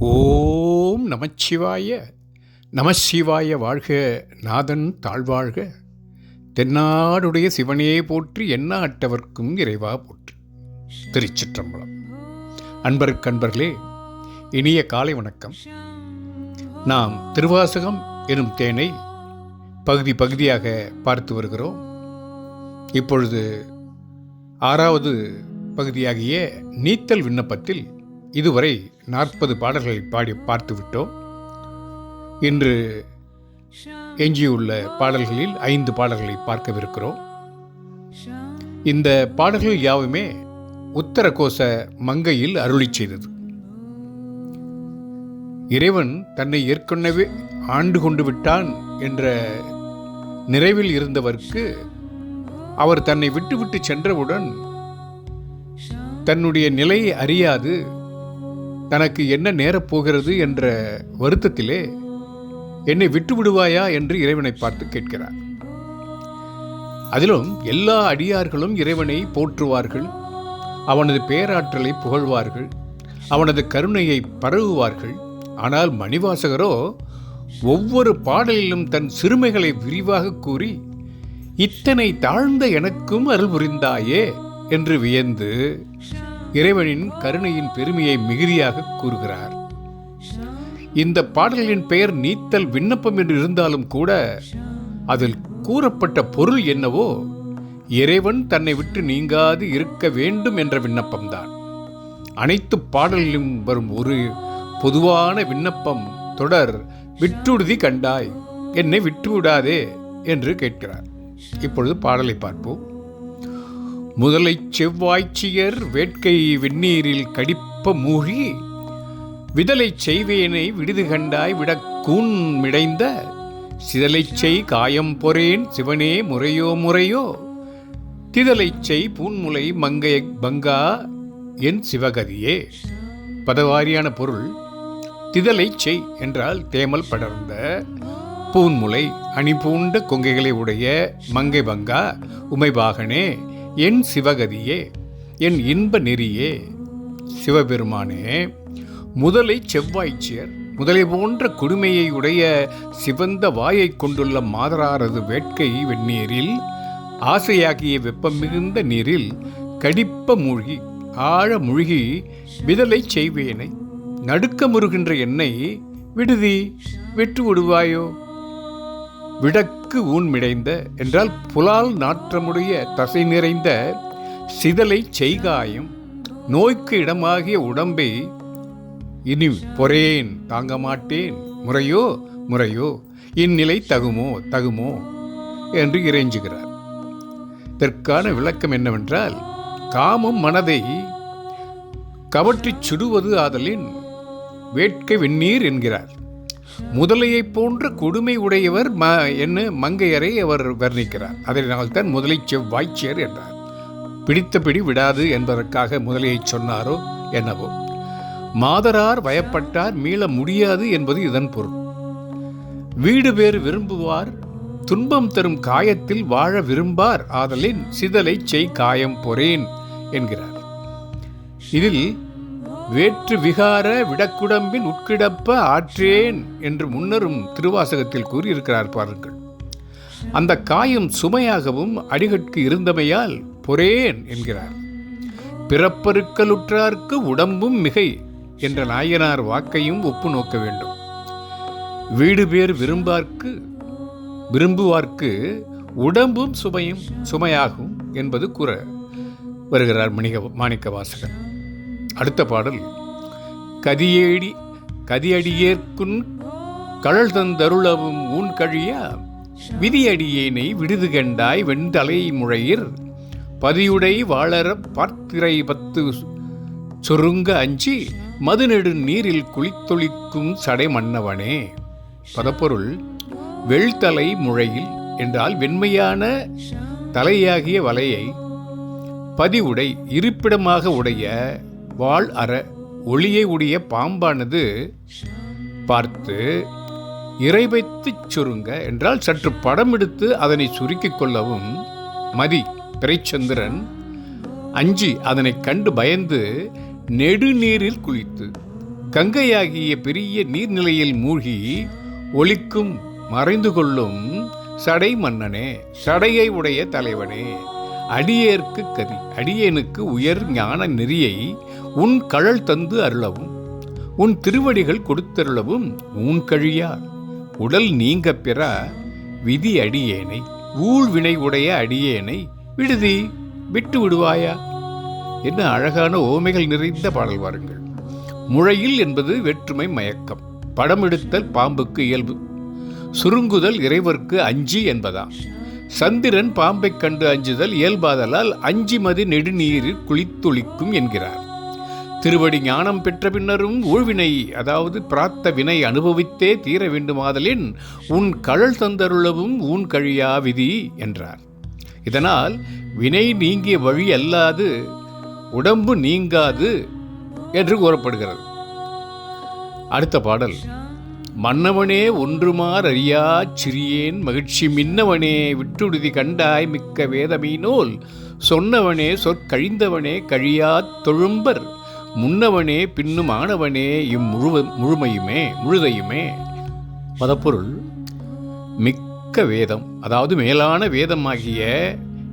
ஓம் நமச்சிவாய. நமசிவாய வாழ்க நாதன் தாழ்வாழ்க. தென்னாடுடைய சிவனே போற்றி எண்ணாட்டவர்க்கும் இறைவா போற்றி. திருச்சிற்றம்பலம். அன்பருக்கன்பர்களே இனிய காலை வணக்கம். நாம் திருவாசகம் எனும் தேனை பகுதி பகுதியாக பார்த்து வருகிறோம். இப்பொழுது ஆறாவது பகுதியாகிய நீத்தல் விண்ணப்பத்தில் இதுவரை நாற்பது பாடல்களை பாடி பார்த்து விட்டோம் இன்று எஞ்சியுள்ள பாடல்களில் ஐந்து பாடல்களை பார்க்கவிருக்கிறோம். இந்த பாடல்கள் யாவுமே உத்தரகோச மங்கையில் அருளி செய்தது. இறைவன் தன்னை ஏற்கனவே ஆண்டு கொண்டு விட்டான் என்ற நிறைவில் இருந்தவர்க்கு அவர் தன்னை விட்டுவிட்டு சென்றவுடன் தன்னுடைய நிலையை அறியாது தனக்கு என்ன நேரப்போகிறது என்ற வருத்தத்திலே என்னை விட்டு விடுவாயா என்று இறைவனை பார்த்து கேட்கிறார். அதிலும் எல்லா அடியார்களும் இறைவனை போற்றுவார்கள். அவனது பேராற்றலை புகழ்வார்கள். அவனது கருணையை பரவுவார்கள். ஆனால் மணிவாசகரோ ஒவ்வொரு பாடலிலும் தன் சிறுமைகளை விரிவாக கூறி இத்தனை தாழ்ந்த எனக்கும் அருள் புரிந்தாயே என்று வியந்து இறைவனின் கருணையின் பெருமையை மிகுதியாக கூறுகிறார். இந்த பாடலின் பெயர் நீத்தல் விண்ணப்பம் என்று இருந்தாலும் கூட அதில் கூறப்பட்ட பொருள் என்னவோ இறைவன் தன்னை விட்டு நீங்காது இருக்க வேண்டும் என்ற விண்ணப்பம்தான். அனைத்து பாடலிலும் வரும் ஒரு பொதுவான விண்ணப்பம் தொடர் விட்டுடுதி கண்டாய் என்னை விட்டுவிடாதே என்று கேட்கிறார். இப்பொழுது பாடலை பார்ப்போம். முதலை செவ்வாய்ச்சியர் வேட்கை வெந்நீரில் கடிப்ப மூழ்கி விதலை செய்வேனை விடுது கண்டாய் விட கூன் மிடைந்த. சிதலைச் செய் காயம் பொறேன் சிவனே முறையோ முறையோ. திதலைச் செய் பூன்முலை மங்கைய பங்கா என் சிவகதியே. பதவாரியான பொருள் திதலைச் செய் என்றால் தேமல் படர்ந்த. பூன்முலை அணிபூண்ட கொங்கைகளை உடைய மங்கை பங்கா உமைபாகனே என் சிவகதியே என் இன்ப நெறியே சிவபெருமானே முதலை செவ்வாய்ச்சியர் முதலை போன்ற கொடுமையை உடைய சிவந்த வாயை கொண்டுள்ள மாதராரது வேட்கை வெந்நீரில் ஆசையாகிய வெப்பம் மிகுந்த நீரில் கடிப்ப மூழ்கி ஆழ மூழ்கி விதலை செய்வேனை நடுக்க முறுகின்ற என்னை விடுதி விட்டு விடுவாயோ? விடக்கு ஊன்மிடைந்த என்றால் புலால் நாற்றமுடைய தசை நிறைந்த சிதலை செய்காயம் நோய்க்கு இடமாகிய உடம்பை இனி பொறேன் தாங்க மாட்டேன். முறையோ முறையோ இந்நிலை தகுமோ தகுமோ என்று இறைஞ்சுகிறார். இதற்கான விளக்கம் என்னவென்றால் காமம் மனதை கவற்றிச் சுடுவது ஆதலின் வேட்கை வெந்நீர் என்கிறார். முதலையைப் போன்ற கொடுமை உடையவர் ம என்ன மங்கையரை அவர் வர்ணிக்கிறார். அதனால் தான் முதலை செவ்வாய்ச்சியர் என்றார். பிடித்தபிடி விடாது என்பதற்காக முதலையைச் சொன்னாரோ என்னவோ. மாதரார் வயப்பட்டார் மீள முடியாது என்பது இதன் பொருள். வீடு பேர் விரும்புவார் துன்பம் தரும் காயத்தில் வாழ விரும்பார் ஆதலின் சிதலை செய் காயம் பொறேன் என்கிறார். இதில் வேற்று விகார விடக்குடம்பின் உட்கிடப்ப ஆற்றேன் என்று முன்னரும் திருவாசகத்தில் கூறியிருக்கிறார் பாருங்கள். அந்த காயம் சுமையாகவும் அடிகட்கு இருந்தமையால் பொறேன் என்கிறார். பிறப்பருக்கலுற்றார்க்கு உடம்பும் மிகை என்ற நாயனார் வாக்கையும் ஒப்பு நோக்க வேண்டும். வீடு பேர் விரும்பார்க்கு விரும்புவார்க்கு உடம்பும் சுமையும் சுமையாகும் என்பது கூற வருகிறார் மணிக மாணிக்க வாசகன் அடுத்த பாடல். கதியேடி கதியடியேற்குன் கழல் தந்தருளவும் ஊன் கழியா விதியடியேனை விடுது கண்டாய் வெண்தலை முழையிர். பதியுடை வாழற பார்த்திரை பத்து சுருங்க அஞ்சி மதுநெடு நீரில் குளித்தொழிக்கும் சடை மன்னவனே. பதப்பொருள் வெள்தலை முழையில் என்றால் வெண்மையான தலையாகிய வலையை பதிவுடை இருப்பிடமாக உடைய வாழ் அற ஒளியை உடைய பாம்பானது பார்த்து இறை வைத்துச் சுருங்க என்றால் சற்று படம் எடுத்து அதனை சுருக்கிக் கொள்ளவும் மதி பிறைச்சந்திரன் அஞ்சி அதனை கண்டு பயந்து நெடுநீரில் குளித்து கங்கையாகிய பெரிய நீர்நிலையில் மூழ்கி ஒளிக்கும் மறைந்து கொள்ளும் சடை மன்னனே சடையை உடைய தலைவனே அடியேற்கு கதி அடியேனுக்கு உயர் ஞான நெறியை உன் கழல் தந்து அருளவும் உன் திருவடிகள் கொடுத்தருளவும் உன் கழியா உடல் நீங்க பெற விதி அடியேனை ஊழ்வினை உடைய அடியேனை விடுதி விட்டு விடுவாயா? என்ன அழகான ஓமைகள் நிறைந்த பாடல் வாருங்கள் முழையில் என்பது வேற்றுமை மயக்கம் படம் எடுத்தல் பாம்புக்கு இயல்பு. சுருங்குதல் இறைவர்க்கு அஞ்சி என்பதாம். சந்திரன் பாம்பைக் கண்டு அஞ்சுதல் இயல்பாதலால் அஞ்சிமதி நெடுநீரில் குளித்துளிக்கும் என்கிறார். திருவடி ஞானம் பெற்ற பின்னரும் ஊழ்வினை அதாவது பிராத்த வினை அனுபவித்தே தீர வேண்டுமாதலின் உன் கழல் தந்தருளவும் ஊன் கழியா விதி என்றார். இதனால் வினை நீங்கிய வழி அல்லாது உடம்பு நீங்காது என்று கூறப்படுகிறது. அடுத்த பாடல். மன்னவனே ஒன்றுமார் அறியா சிறியேன் மகிழ்ச்சி மின்னவனே விட்டுடுதி கண்டாய் மிக்க வேதமீனோல் சொன்னவனே சொற்கழிந்தவனே கழியா தொழும்பர் முன்னவனே பின்னும் ஆனவனே இம்முழுவ முழுமையுமே முழுதையுமே. பதப்பொருள் மிக்க வேதம் அதாவது மேலான வேதமாகிய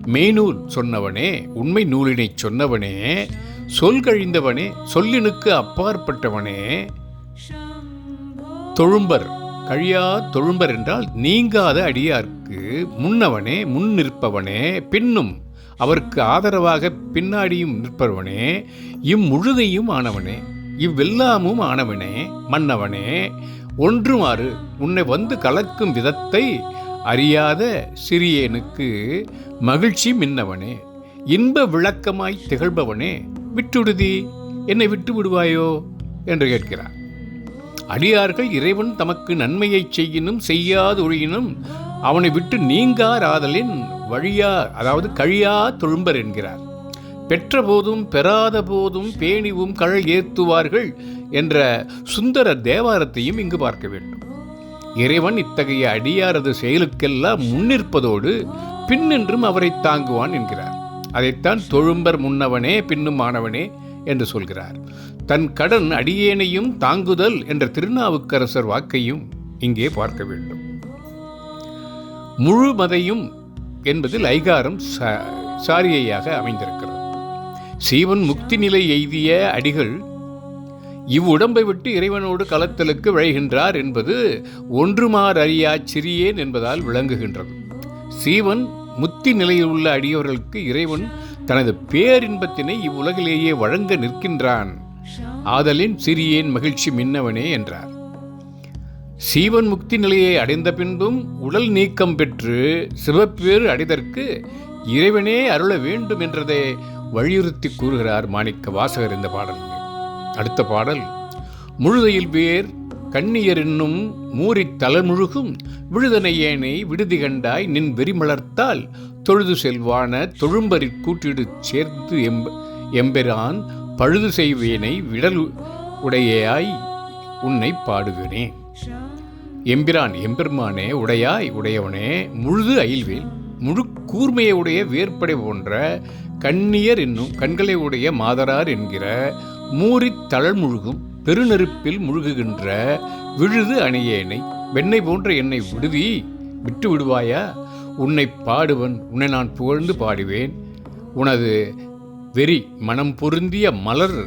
மெய்நூல் சொன்னவனே உண்மை நூலினைச் சொன்னவனே சொல் கழிந்தவனே சொல்லினுக்கு அப்பாற்பட்டவனே. தொழும்பர் கழியா தொழும்பர் என்றால் நீங்காத அடியார்க்கு முன்னவனே முன் நிற்பவனே பின்னும் அவருக்கு ஆதரவாக பின்னாடியும் நிற்பவனே இம்முழுதையும் ஆனவனே இவ்வெல்லாமும் ஆனவனே மன்னவனே ஒன்றுமாறு உன்னை வந்து கலக்கும் விதத்தை அறியாத சிறியேனுக்கு மகிழ்ச்சி மின்னவனே இன்ப விளக்கமாய் திகழ்பவனே விட்டுடுதி என்னை விட்டு விடுவாயோ? என்று கேட்கிறார். அடியார்கள் இறைவன் தமக்கு நன்மையைச் செய்யினும் செய்யாது ஒழியினும் அவனை விட்டு நீங்கார் ஆதலின் வழியா அதாவது கழியா தொழும்பர் என்கிறார். பெற்ற போதும் பெறாத போதும் பேணிவும் கழல் ஏத்துவார்கள் என்ற சுந்தர தேவாரத்தையும் இங்கு பார்க்க வேண்டும். இறைவன் இத்தகைய அடியாரது செயலுக்கெல்லாம் முன்னிற்பதோடு பின்னின்றும் அவரை தாங்குவான் என்கிறார். அதைத்தான் தொழும்பர் முன்னவனே பின்னும் ஆனவனே என்று சொல்கிறார். தன் கடன் அடியேனையும் தாங்குதல் என்ற திருநாவுக்கரசர் வாக்கையும் இங்கே பார்க்க வேண்டும். முழுமதையும் என்பதில் ஐகாரம் சாரியையாக அமைந்திருக்கிறது. சீவன் முக்தி நிலை எய்திய அடிகள் இவ்வுடம்பை விட்டு இறைவனோடு கலத்தலுக்கு விழைகின்றார் என்பது ஒன்றுமார் அறியா சிறியேன் என்பதால் விளங்குகின்றது. சீவன் முத்தி நிலையில் உள்ள அடியவர்களுக்கு இறைவன் தனது பேரின்பத்தினை இவ்வுலகிலேயே வழங்க நிற்கின்றான். ஆதலின் சிறியேன் மகிழ்ச்சி மின்னவனே என்றார். சீவன் முக்தி நிலையை அடைந்த பின்பும் உடல் நீக்கம் பெற்று சிவப்பேறு அடைதற்கு இறைவனே அருள வேண்டும் என்றதை வலியுறுத்தி கூறுகிறார் மாணிக்க வாசகர் இந்த பாடல். அடுத்த பாடல் முழுதையில் வேர் கண்ணியர் என்னும் மூறித் தளமுழுகும் விழுதனை ஏனை விடுதி கண்டாய் நின் வெறிமலர்த்தால் தொழுது செல்வான தொழும்பரி கூட்டிடு சேர்த்து எம்ப எம்பெரான் பழுது செய்வேனை விடல் உடையாய் உன்னை பாடுவேனே. எம்பிரான் எம்பெருமானே உடையாய் உடையவனே முழுது அயில்வேல் முழு கூர்மையை உடைய வேற்படை போன்ற கண்ணியர் என்னும் கண்களை உடைய மாதரார் என்கிற மூறி தழல் முழுகும் பெருநெருப்பில் முழுகுகின்ற விழுது அணியேனை வெண்ணெய் போன்ற என்னை விடுதி விட்டு விடுவாயா? உன்னை பாடுவன் உன்னை நான் புகழ்ந்து பாடுவேன். உனது வெறி மனம் பொருந்திய மலர்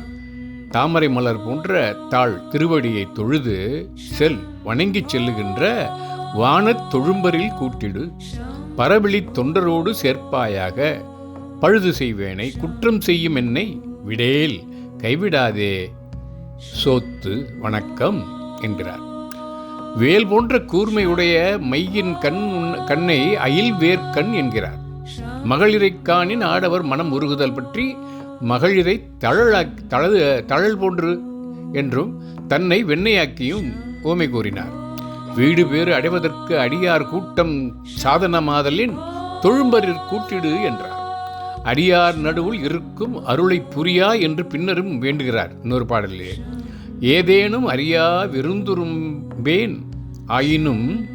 தாமரை மலர் போன்ற தாள் திருவடியை தொழுது செல் வணங்கிச் செல்லுகின்ற வானத் தொழும்பரில் கூட்டிடு. பரவிழி தொண்டரோடு சேர்ப்பாயாக பழுது செய்வேனை குற்றம் செய்யும் என்னை விடேல் கைவிடாதே. சோத்து வணக்கம் என்கிறார். வேல் போன்ற கூர்மையுடைய மையின் கண் கண்ணை அயில் வேர்க்கண் என்கிறார் மகளிரைக்கானின் ஆடவர் மனம் உருகுதல் பற்றி மகளிரை தழலாக்கி தழது தழல் போன்று என்றும் தன்னை வெண்ணையாக்கியும் ஓமை கூறினார். வீடு பேறு அடைவதற்கு அடியார் கூட்டம் சாதனமாதலின் தொழும்பரில் கூட்டிடு என்றார். அடியார் நடுவில் இருக்கும் அருளை புரியா என்று பின்னரும் வேண்டுகிறார். இன்னொரு பாடலிலே ஏதேனும் அறியா விருந்துரும்பேன் ஆயினும்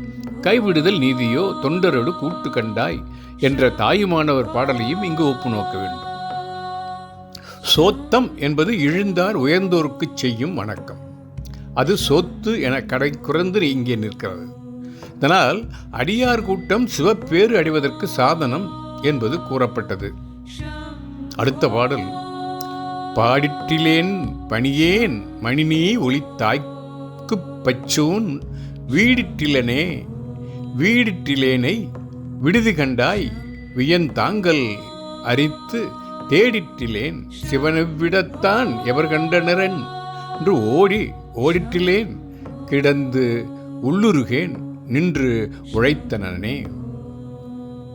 கைவிடுதல் நீதியோ தொண்டரோடு கூட்டு கண்டாய் என்ற தாயுமானவர் பாடலையும் இங்கு ஒப்பு நோக்க வேண்டும். சோத்தம் என்பது இழுந்தார் உயர்ந்தோருக்குச் செய்யும் வணக்கம். அது சொத்து என கடை குறைந்து இங்கே நிற்கிறது. இதனால் அடியார் கூட்டம் சிவப்பேறு அடைவதற்கு சாதனம் என்பது கூறப்பட்டது. அடுத்த பாடல். பாடிட்டிலேன் பணியேன் மணினீ ஒளித்தாய்க்கு பச்சோன் வீடிட்டிலனே வீடிட்டிலேனை விடுதி கண்டாய் வியன் தாங்கள் அரித்து தேடிட்டிலேன் சிவனவிடத்தான் எவர் கண்டனரன்? என்று ஓடி ஓடிட்டிலேன் கிடந்து உள்ளுருகேன் நின்று உழைத்தனனே.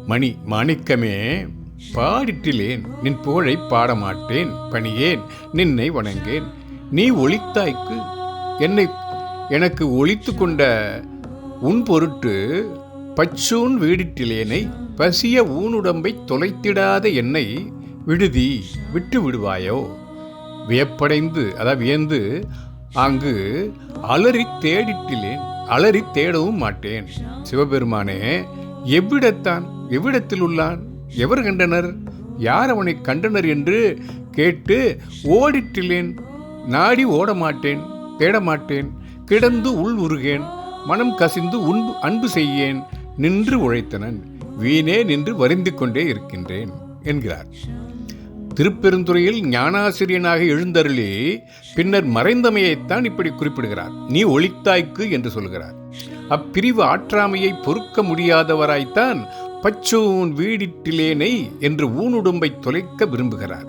மணி மாணிக்கமே பாடிட்டிலேன் நின் புகழை பாடமாட்டேன் பணியேன் நின்னை வணங்கேன். நீ ஒளித்தாய்க்கு என்னை எனக்கு ஒழித்து கொண்ட உன் பொருட்டு பச்சூன் வீடிட்டிலேனை பசிய ஊனுடம்பை தொலைத்திடாத என்னை விடுதி விட்டு விடுவாயோ? வியப்படைந்து அதாவது வியந்து அங்கு அலறி தேடிட்டிலேன் அலறி தேடவும் மாட்டேன். சிவபெருமானே எவ்விடத்தான் எவ்விடத்தில் உள்ளான் எவர் கண்டனர்? யார் அவனை கண்டனர் என்று கேட்டு ஓடிட்டிலேன்? நாடி ஓட மாட்டேன் தேட மாட்டேன் கிடந்து உள் உருகேன் மனம் கசிந்து உன்பு அன்பு செய்யேன். நின்று உழைத்தனன் வீணே நின்று வருந்து கொண்டே இருக்கின்றேன் என்கிறார். திருப்பெருந்துறையில் ஞானாசிரியனாக எழுந்தருளி பின்னர் மறைந்தமையைத்தான் இப்படி குறிப்பிடுகிறார். நீ ஒளித்தாய்க்கு என்று சொல்கிறார் அப்பிரிவு ஆற்றாமையை பொறுக்க முடியாதவராய்த்தான் பச்சோன் வீடிட்டிலேனை என்று ஊனுடும்பை தொலைக்க விரும்புகிறார்.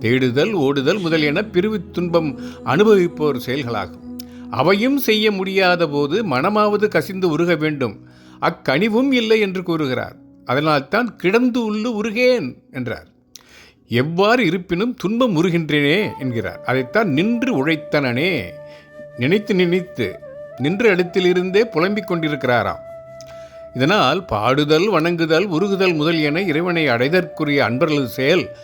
தேடுதல் ஓடுதல் முதலியன பிரிவு துன்பம் அனுபவிப்போர் செயல்களாகும். அவையும் செய்ய முடியாத போது மனமாவது கசிந்து உருக வேண்டும். அக்கனிவும் இல்லை என்று கூறுகிறார். அதனால்தான் கிடந்து உள்ளு உருகேன் என்றார். எவ்வாறு இருப்பினும் துன்பம் உறுகின்றேனே என்கிறார். அதைத்தான் நின்று உழைத்தனனே. நினைத்து நினைத்து நின்ற இடத்திலிருந்தே புலம்பிக் கொண்டிருக்கிறாராம். இதனால் பாடுதல் வணங்குதல் உருகுதல் முதலியன இறைவனை அடைதற்குரிய அன்பர்களது செயல்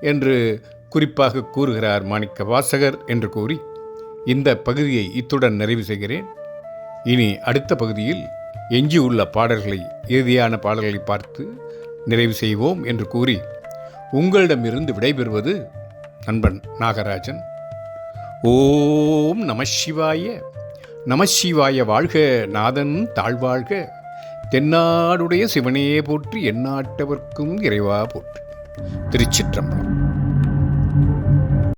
என்று குறிப்பாக கூறுகிறார் மாணிக்க வாசகர் என்று கூறி இந்த பகுதியை இத்துடன் நிறைவு செய்கிறேன். இனி அடுத்த பகுதியில் எஞ்சியுள்ள பாடல்களை இறுதியான பாடல்களை பார்த்து நிறைவு செய்வோம் என்று கூறி உங்களிடமிருந்து விடைபெறுவது நண்பன் நாகராஜன். ஓம் நமசிவாய நமசிவாய சிவாய வாழ்க நாதன் தாழ்வாழ்க. தென்னாடுடைய சிவனையே போற்றி எந்நாட்டவர்க்கும் இறைவா போற்றி. திருச்சிற்றம்பலம்.